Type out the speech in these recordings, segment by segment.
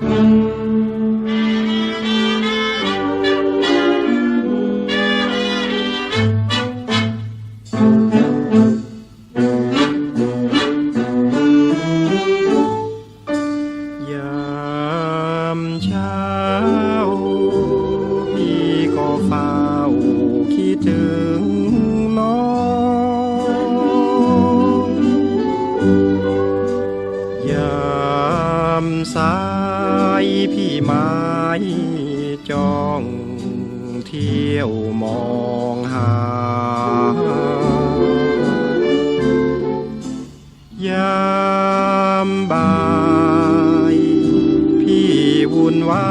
Mm-hmm. พี่ไม้จ้องเที่ยวมองหา ยามบ่าย พี่วุ่นวา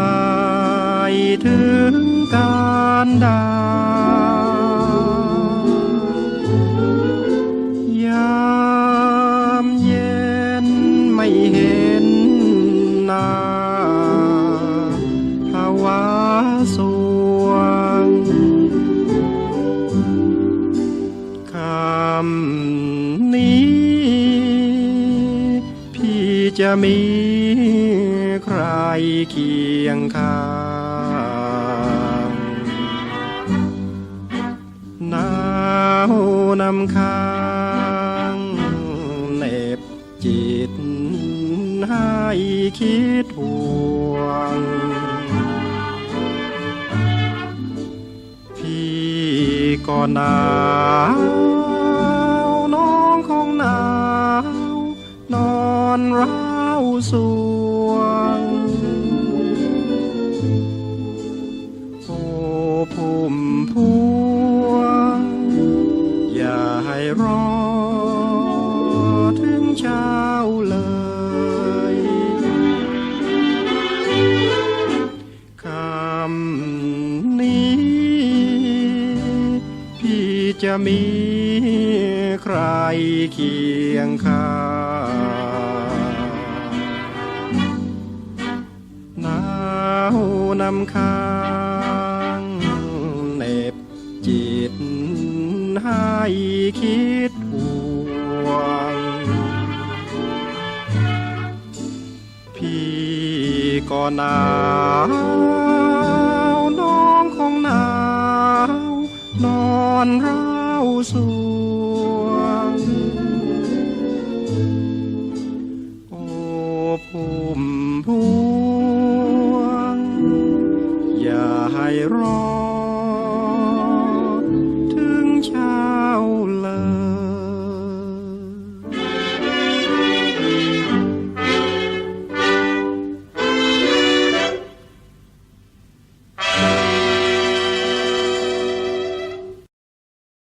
ยถึงการได สวงคำนี้ พี่จะมีใครเคียงข้างหนาวนำค้างเหน็บจิตให้คิดห่วง ก็หนาวน้องของหนาว นอนร้าวสวง โอ้ผมพวง อย่าให้ร้อง จะมีใครเคียงข้างหนาวนำค้างเหน็บจิตให้คิดห่วง พี่ก็หนาว นอนราวสวง โอ้พุ่มพวง อย่าให้รอง